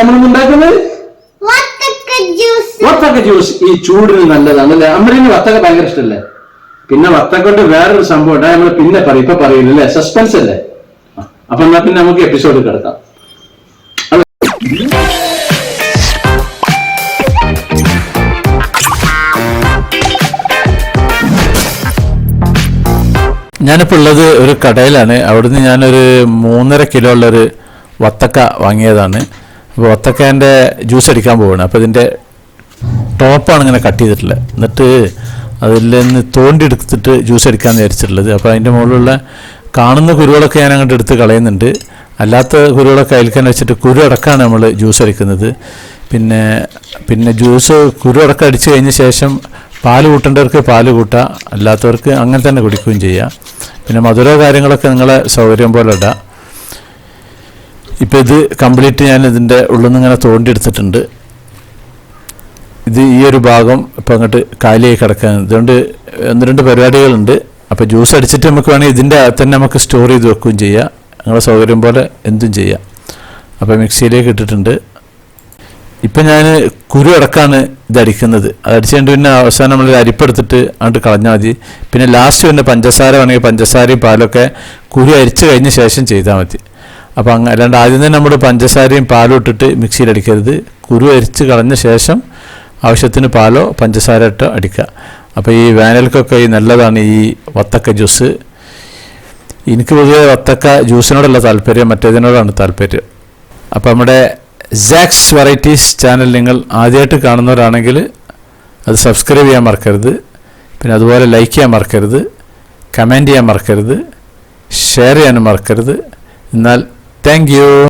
നമ്മൾ ഉണ്ടാക്കുന്നത് വത്തക്ക ജ്യൂസ്. വത്തക്ക ജ്യൂസ്. ഈ ചൂടിന് നല്ലതാണ് അല്ലേ അമ്മറിന് വത്തക്ക ഭയങ്കര ഇഷ്ടമല്ലേ പിന്നെ വത്തക്ക കൊണ്ട് വേറൊരു സംഭവം ഉണ്ട് നമ്മൾ പിന്നെ പറയും. ഇപ്പൊ പറയില്ല അല്ലേ? സസ്പെൻസ് അല്ലേ? അപ്പൊ എന്നാ പിന്നെ നമുക്ക് എപ്പിസോഡ് കിടക്കാം. ഞാനിപ്പോൾ ഉള്ളത് ഒരു കടയിലാണ്. അവിടുന്ന് ഞാനൊരു മൂന്നര കിലോ ഉള്ളൊരു വത്തക്ക വാങ്ങിയതാണ്. വത്തക്കേന്റെ ജ്യൂസ് അടിക്കാൻ പോവാണ്. അപ്പോൾ ഇതിന്റെ ടോപ്പാണ് ഇങ്ങനെ കട്ട് ചെയ്തിട്ടുള്ളത്. എന്നിട്ട് അതിൽ നിന്ന് തോണ്ടി എടുത്തിട്ട് ജ്യൂസ് അടിക്കാൻ വിചാരിച്ചിട്ടുള്ളത്. അപ്പോൾ അതിന്റെ മുകളിലുള്ള കാണുന്ന കുരുകളൊക്കെ ഞാൻ അങ്ങോട്ട് എടുത്ത് കളയുന്നുണ്ട്. അല്ലാത്ത കുരുകളൊക്കെ അയൽക്കാൻ വെച്ചിട്ട് കുരു അടക്കാണ് നമ്മൾ ജ്യൂസ് അടിക്കുന്നത്. പിന്നെ പിന്നെ ജ്യൂസ് കുരു അടക്കം അടിച്ച് കഴിഞ്ഞ ശേഷം പാൽ കൂട്ടേണ്ടവർക്ക് പാൽ കൂട്ടാം. അല്ലാത്തവർക്ക് അങ്ങനെ തന്നെ കുടിക്കുകയും ചെയ്യാം. പിന്നെ മധുര കാര്യങ്ങളൊക്കെ നിങ്ങളെ സൗകര്യം പോലെ ഇടാം. ഇപ്പോൾ ഇത് കംപ്ലീറ്റ് ഞാൻ ഇതിന്റെ ഉള്ളിൽ നിന്ന് ഇങ്ങനെ തോണ്ടിയെടുത്തിട്ടുണ്ട്. ഇത് ഈ ഒരു ഭാഗം ഇപ്പം അങ്ങോട്ട് കാലിയായി കിടക്കാൻ. ഇതുകൊണ്ട് ഒന്ന് രണ്ട് പരിപാടികളുണ്ട്. അപ്പോൾ ജ്യൂസ് അടിച്ചിട്ട് നമുക്ക് വേണമെങ്കിൽ ഇതിന്റെ തന്നെ നമുക്ക് സ്റ്റോർ ചെയ്ത് വെക്കുകയും ചെയ്യാം. നിങ്ങളെ സൗകര്യം പോലെ എന്തും ചെയ്യാം. അപ്പോൾ മിക്സിയിലേക്ക് ഇട്ടിട്ടുണ്ട്. ഇപ്പം ഞാൻ കുരു അടക്കാണ് ഇത് അടിക്കുന്നത്. അത് അടിച്ചുകൊണ്ട് പിന്നെ അവസാനം നമ്മൾ അരിപ്പെടുത്തിട്ട് അങ്ങോട്ട് കളഞ്ഞാൽ മതി. പിന്നെ ലാസ്റ്റ് പിന്നെ പഞ്ചസാര വേണമെങ്കിൽ പഞ്ചസാരയും പാലൊക്കെ കുരു അരിച്ചു കഴിഞ്ഞ ശേഷം ചെയ്താൽ മതി. അപ്പോൾ അങ്ങ് അല്ലാണ്ട് ആദ്യം തന്നെ നമ്മൾ പഞ്ചസാരയും പാലും ഇട്ടിട്ട് മിക്സിയിൽ അടിക്കരുത്. കുരു അരിച്ച് കളഞ്ഞ ശേഷം ആവശ്യത്തിന് പാലോ പഞ്ചസാര ഇട്ടോ അടിക്കുക. അപ്പോൾ ഈ വേനൽക്കൊക്കെ ഈ നല്ലതാണ് ഈ വത്തക്ക ജ്യൂസ്. എനിക്ക് പൊതുവെ വത്തക്ക ജ്യൂസിനോടല്ല താല്പര്യം മറ്റേതിനോടാണ് താല്പര്യം. അപ്പോൾ നമ്മുടെ സാക്സ് വെറൈറ്റീസ് ചാനൽ നിങ്ങൾ ആദ്യമായിട്ട് കാണുന്നവരാണെങ്കിൽ അത് സബ്സ്ക്രൈബ് ചെയ്യാൻ മറക്കരുത്. പിന്നെ അതുപോലെ ലൈക്ക് ചെയ്യാൻ മറക്കരുത്. കമന്റ് ചെയ്യാൻ മറക്കരുത്. ഷെയർ ചെയ്യാനും മറക്കരുത്. എന്നാൽ Thank you.